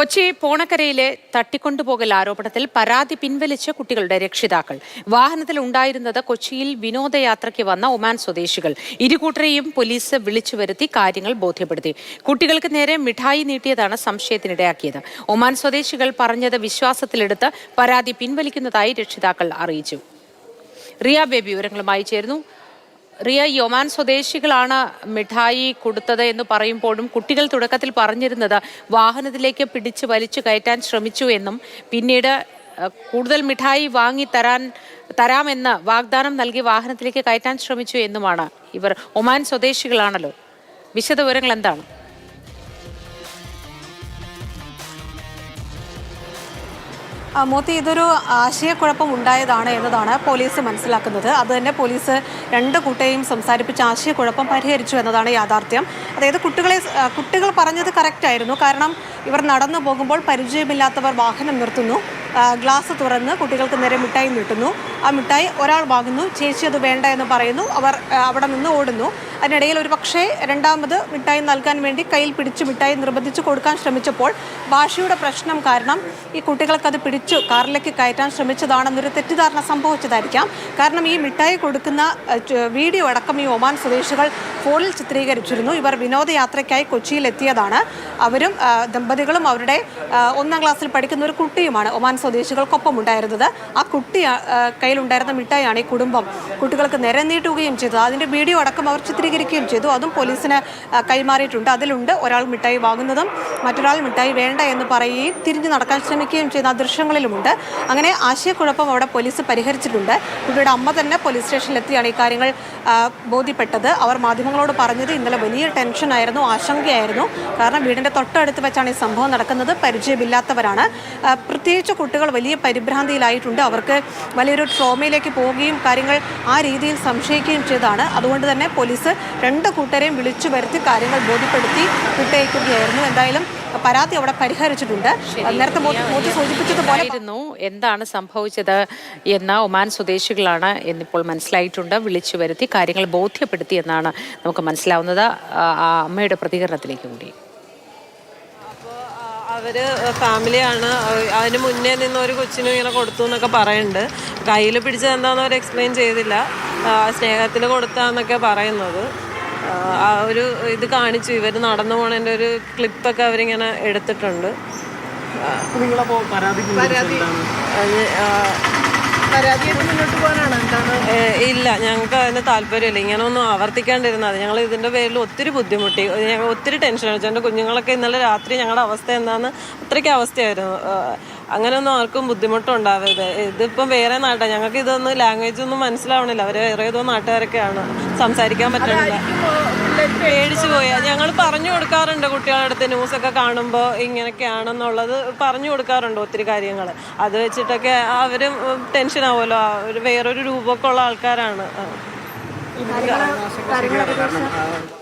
കൊച്ചി പോണക്കരയിലെ തട്ടിക്കൊണ്ടുപോകൽ ആരോപണത്തിൽ പരാതി പിൻവലിച്ച കുട്ടികളുടെ രക്ഷിതാക്കൾ. വാഹനത്തിൽ ഉണ്ടായിരുന്നത് കൊച്ചിയിൽ വിനോദയാത്രയ്ക്ക് വന്ന ഒമാൻ സ്വദേശികൾ. ഇരുകൂട്ടരെയും പോലീസ് വിളിച്ചു വരുത്തി കാര്യങ്ങൾ ബോധ്യപ്പെടുത്തി. കുട്ടികൾക്ക് നേരെ മിഠായി നീട്ടിയതാണ് സംശയത്തിനിടയാക്കിയത്. ഒമാൻ സ്വദേശികൾ പറഞ്ഞത് വിശ്വാസത്തിലെടുത്ത് പരാതി പിൻവലിക്കുന്നതായി രക്ഷിതാക്കൾ അറിയിച്ചു. റിയ ബേബി വിവരങ്ങളുമായി ചേരുന്നു. റിയ യൊമാൻ സ്വദേശികളാണ് മിഠായി കൊടുത്തത് എന്ന് പറയുമ്പോഴും കുട്ടികൾ തുടക്കത്തിൽ പറഞ്ഞിരുന്നത് വാഹനത്തിലേക്ക് പിടിച്ച് വലിച്ചു കയറ്റാൻ ശ്രമിച്ചു എന്നും പിന്നീട് കൂടുതൽ മിഠായി വാങ്ങി തരാൻ തരാമെന്ന് വാഗ്ദാനം നൽകി വാഹനത്തിലേക്ക് കയറ്റാൻ ശ്രമിച്ചു എന്നുമാണ് ഇവർ. ഒമാൻ സ്വദേശികളാണല്ലോ. വിശദവിവരങ്ങൾ എന്താണ്? മോത്തി ഇതൊരു ആശയക്കുഴപ്പം ഉണ്ടായതാണ് എന്നതാണ് പോലീസ് മനസ്സിലാക്കുന്നത്. അതുതന്നെ പോലീസ് രണ്ട് കൂട്ടരെയും സംസാരിപ്പിച്ച് ആശയക്കുഴപ്പം പരിഹരിച്ചു എന്നതാണ് യാഥാർത്ഥ്യം. അതായത് കുട്ടികളെ കുട്ടികൾ പറഞ്ഞത് കറക്റ്റ് ആയിരുന്നു. കാരണം ഇവർ നടന്നു പോകുമ്പോൾ പരിചയമില്ലാത്തവർ വാഹനം നിർത്തുന്നു. ഗ്ലാസ് തുറന്ന് കുട്ടികൾക്ക് നേരെ മിഠായി നീട്ടുന്നു. ആ മിഠായി ഒരാൾ വാങ്ങുന്നു. ചേച്ചി അത് വേണ്ട എന്ന് പറയുന്നു. അവർ അവിടെ നിന്ന് ഓടുന്നു. അതിനിടയിൽ ഒരു പക്ഷേ രണ്ടാമത് മിഠായി നൽകാൻ വേണ്ടി കയ്യിൽ പിടിച്ച് മിഠായി നിർബന്ധിച്ച് കൊടുക്കാൻ ശ്രമിച്ചപ്പോൾ ഭാഷയുടെ പ്രശ്നം കാരണം ഈ കുട്ടികൾക്ക് അത് പിടിച്ചു കാറിലേക്ക് കയറ്റാൻ ശ്രമിച്ചതാണെന്നൊരു തെറ്റിദ്ധാരണ സംഭവിച്ചതായിരിക്കാം. കാരണം ഈ മിഠായി കൊടുക്കുന്ന വീഡിയോ അടക്കം ഈ ഒമാൻ സ്വദേശികൾ ഫോണിൽ ചിത്രീകരിച്ചിരുന്നു. ഇവർ വിനോദയാത്രയ്ക്കായി കൊച്ചിയിൽ എത്തിയതാണ് അവരും ദമ്പതികളും അവരുടെ ഒന്നാം ക്ലാസ്സിൽ പഠിക്കുന്ന ഒരു കുട്ടിയുമാണ് ഒമാൻ സ്വദേശികൾക്കൊപ്പം ഉണ്ടായിരുന്നത് ആ കുട്ടി കയ്യിലുണ്ടായിരുന്ന മിഠായിയാണ് ഈ കുടുംബം. കുട്ടികൾക്ക് നിരനീട്ടുകയും ചെയ്തത്. അതിന്റെ വീഡിയോ അടക്കം അവർ ചിത്രീകരിക്കുകയും ചെയ്തു. അതും പോലീസിന് കൈമാറിയിട്ടുണ്ട്. അതിലുണ്ട് ഒരാൾ മിഠായി വാങ്ങുന്നതും മറ്റൊരാൾ മിഠായി വേണ്ട എന്ന് പറയുകയും തിരിഞ്ഞു നടക്കാൻ ശ്രമിക്കുകയും ചെയ്യുന്ന ദൃശ്യങ്ങളിലുമുണ്ട്. അങ്ങനെ ആശയക്കുഴപ്പം അവിടെ പോലീസ് പരിഹരിച്ചിട്ടുണ്ട്. കുട്ടിയുടെ അമ്മ തന്നെ പോലീസ് സ്റ്റേഷനിലെത്തിയാണ് ഈ കാര്യങ്ങൾ ബോധ്യപ്പെട്ടത്. അവർ മാധ്യമങ്ങളോട് പറഞ്ഞത് ഇന്നലെ വലിയ ടെൻഷനായിരുന്നു ആശങ്കയായിരുന്നു. കാരണം വീടിന്റെ തൊട്ടടുത്ത് വെച്ചാണ് ഈ സംഭവം നടക്കുന്നത്. പരിചയമില്ലാത്തവരാണ്. പ്രത്യേകിച്ച് കുട്ടികൾ വലിയ പരിഭ്രാന്തിയിലായിട്ടുണ്ട്. അവർക്ക് വലിയൊരു ട്രോമയിലേക്ക് പോവുകയും കാര്യങ്ങൾ ആ രീതിയിൽ സംശയിക്കുകയും ചെയ്തതാണ്. അതുകൊണ്ട് തന്നെ പോലീസ് രണ്ട് കൂട്ടരെയും വിളിച്ചു വരുത്തി കാര്യങ്ങൾ ബോധ്യപ്പെടുത്തി വിട്ടയക്കുകയായിരുന്നു. എന്തായാലും പരാതി അവിടെ പരിഹരിച്ചിട്ടുണ്ട്. നേരത്തെ മോദി സൂചിപ്പിച്ചതുപോലെ എന്താണ് സംഭവിച്ചത് എന്ന ഒമാൻ സ്വദേശികളാണ് എന്നിപ്പോൾ മനസ്സിലായിട്ടുണ്ട്. വിളിച്ചു വരുത്തി കാര്യങ്ങൾ ബോധ്യപ്പെടുത്തി എന്നാണ് നമുക്ക് മനസ്സിലാവുന്നത്. അമ്മയുടെ പ്രതികരണത്തിലേക്ക് കൂടി. അപ്പോൾ അവർ ഫാമിലിയാണ്. അതിന് മുന്നേ നിന്ന് ഒരു കൊച്ചിനും ഇങ്ങനെ കൊടുത്തു എന്നൊക്കെ പറയുന്നുണ്ട്. കയ്യിൽ പിടിച്ചത് എന്താണെന്ന് അവർ എക്സ്പ്ലെയിൻ ചെയ്തില്ല. സ്നേഹത്തിൽ കൊടുത്താന്നൊക്കെ പറയുന്നത്. ആ, ഒരു ഇത് കാണിച്ചു. ഇവർ നടന്നു പോണതിന്റെ ഒരു ക്ലിപ്പൊക്കെ അവരിങ്ങനെ എടുത്തിട്ടുണ്ട്. ഇല്ല. ഞങ്ങൾക്ക് അതിന് താല്പര്യമില്ല. ഇങ്ങനെ ഒന്നും ആവർത്തിക്കാണ്ടിരുന്നത് ഞങ്ങൾ ഇതിന്റെ പേരിൽ ഒത്തിരി ബുദ്ധിമുട്ടി. ഞങ്ങൾ ഒത്തിരി ടെൻഷൻ അടിച്ചു എന്റെ കുഞ്ഞുങ്ങളൊക്കെ ഇന്നലെ രാത്രി ഞങ്ങളുടെ അവസ്ഥ എന്താന്ന് അത്രയ്ക്ക് അവസ്ഥയായിരുന്നു. അങ്ങനെയൊന്നും ആർക്കും ബുദ്ധിമുട്ടുണ്ടാവരുത് ഇതിപ്പം വേറെ നാട്ടാണ് ഞങ്ങൾക്ക് ഇതൊന്നും ലാംഗ്വേജ് ഒന്നും മനസ്സിലാവണില്ല അവർ വേറെ ഏതോ നാട്ടുകാരൊക്കെയാണ് സംസാരിക്കാൻ പറ്റണില്ല പേടിച്ചു പോയാ ഞങ്ങൾ പറഞ്ഞു കൊടുക്കാറുണ്ട് കുട്ടികളുടെ അടുത്ത് ന്യൂസൊക്കെ കാണുമ്പോൾ ഇങ്ങനെയൊക്കെയാണെന്നുള്ളത് പറഞ്ഞു കൊടുക്കാറുണ്ട് ഒത്തിരി കാര്യങ്ങൾ അത് വെച്ചിട്ടൊക്കെ അവരും ടെൻഷൻ ആവുമല്ലോ ഒരു വേറൊരു രൂപമൊക്കെ ഉള്ള ആൾക്കാരാണ് കാരണം